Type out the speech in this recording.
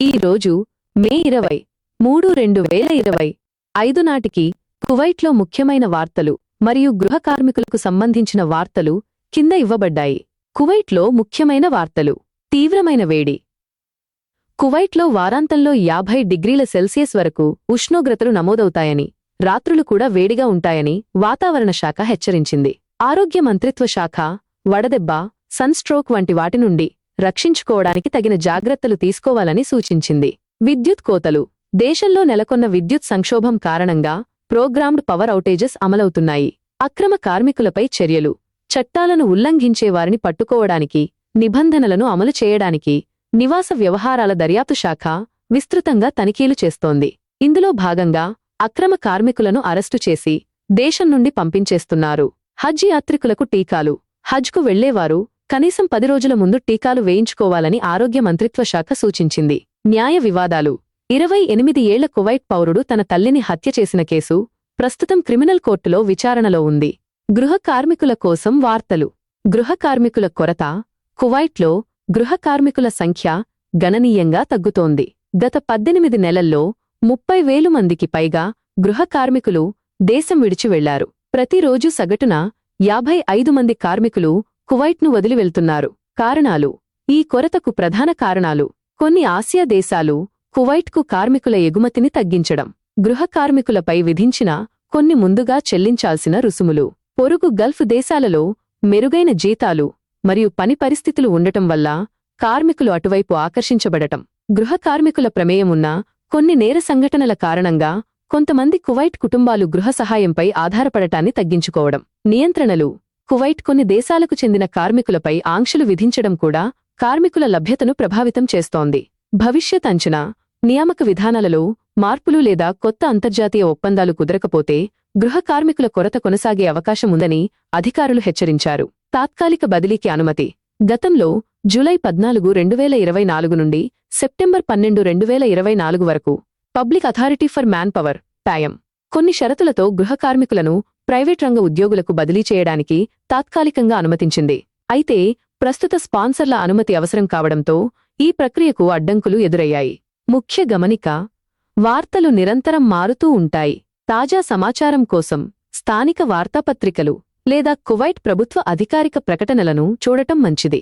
ఈ రోజు మే ఇరవై మూడు రెండు వేల ఇరవై ఐదు నాటికి కువైట్లో ముఖ్యమైన వార్తలు మరియు గృహ కార్మికులకు సంబంధించిన వార్తలు కింద ఇవ్వబడ్డాయి. కువైట్లో ముఖ్యమైన వార్తలు. తీవ్రమైన వేడి. కువైట్లో వారాంతంలో యాభై డిగ్రీల సెల్సియస్ వరకు ఉష్ణోగ్రతలు నమోదవుతాయని రాత్రులు కూడా వేడిగా ఉంటాయని వాతావరణ శాఖ హెచ్చరించింది. ఆరోగ్య మంత్రిత్వ శాఖ వడదెబ్బ సన్స్ట్రోక్ వంటి వాటి నుండి రక్షించుకోవడానికి తగిన జాగ్రత్తలు తీసుకోవాలని సూచించింది. విద్యుత్ కోతలు. దేశంలో నెలకొన్న విద్యుత్ సంక్షోభం కారణంగా ప్రోగ్రామ్డ్ పవర్ ఔటేజెస్ అమలవుతున్నాయి. అక్రమ కార్మికులపై చర్యలు. చట్టాలను ఉల్లంఘించేవారిని పట్టుకోవడానికి నిబంధనలను అమలు చేయడానికి నివాస వ్యవహారాల దర్యాప్తు శాఖ విస్తృతంగా తనిఖీలు చేస్తోంది. ఇందులో భాగంగా అక్రమ కార్మికులను అరెస్టు చేసి దేశం నుండి పంపించేస్తున్నారు. హజ్ యాత్రికులకు టీకాలు. హజ్కు వెళ్ళేవారు కనీసం పది రోజుల ముందు టీకాలు వేయించుకోవాలని ఆరోగ్య మంత్రిత్వ శాఖ సూచించింది. న్యాయ వివాదాలు. ఇరవై ఎనిమిది ఏళ్ళ కువైట్ పౌరుడు తన తల్లిని హత్య చేసిన కేసు ప్రస్తుతం క్రిమినల్ కోర్టులో విచారణలో ఉంది. గృహ కార్మికుల కోసం వార్తలు. గృహ కార్మికుల కొరత. కువైట్లో గృహ కార్మికుల సంఖ్య గణనీయంగా తగ్గుతోంది. గత పద్దెనిమిది నెలల్లో ముప్పై వేలు మందికి పైగా గృహ కార్మికులు దేశం విడిచి వెళ్ళారు. ప్రతిరోజు సగటున యాభై ఐదు మంది కార్మికులు కువైట్ను వదిలి వెళ్తున్నారు కారణాలు. ఈ కొరతకు ప్రధాన కారణాలు. కొన్ని ఆసియా దేశాలు కువైట్కు కార్మికుల ఎగుమతిని తగ్గించడం. గృహ కార్మికులపై విధించిన కొన్ని ముందుగా చెల్లించాల్సిన రుసుములు. పొరుగు గల్ఫ్ దేశాలలో మెరుగైన జీతాలు మరియు పని పరిస్థితులు ఉండటం వల్ల కార్మికులు అటువైపు ఆకర్షించబడటం. గృహ కార్మికుల ప్రమేయమున్న కొన్ని నేర సంఘటనల కారణంగా కొంతమంది కువైట్ కుటుంబాలు గృహ సహాయంపై ఆధారపడటాన్ని తగ్గించుకోవడం. నియంత్రణలు. కువైట్ కొన్ని దేశాలకు చెందిన కార్మికులపై ఆంక్షలు విధించడం కూడా కార్మికుల లభ్యతను ప్రభావితం చేస్తోంది. భవిష్యత్ అంచనా నియామక విధానాలలో మార్పులు లేదా కొత్త అంతర్జాతీయ ఒప్పందాలు కుదరకపోతే గృహ కార్మికుల కొరత కొనసాగే అవకాశం ఉందని అధికారులు హెచ్చరించారు. తాత్కాలిక బదిలీకి అనుమతి. గతంలో జూలై పద్నాలుగు రెండువేల ఇరవై నాలుగు నుండి సెప్టెంబర్ పన్నెండు రెండువేల ఇరవై నాలుగు వరకు public authority for man power టాయం కొన్ని షరతులతో గృహ కార్మికులను ప్రైవేట్ రంగ ఉద్యోగులకు బదిలీ చేయడానికి తాత్కాలికంగా అనుమతించింది. అయితే ప్రస్తుత స్పాన్సర్ల అనుమతి అవసరం కావడంతో ఈ ప్రక్రియకు అడ్డంకులు ఎదురయ్యాయి. ముఖ్య గమనిక వార్తలు నిరంతరం మారుతూ ఉంటాయి. తాజా సమాచారం కోసం స్థానిక వార్తాపత్రికలు లేదా కువైట్ ప్రభుత్వ అధికారిక ప్రకటనలను చూడటం మంచిది.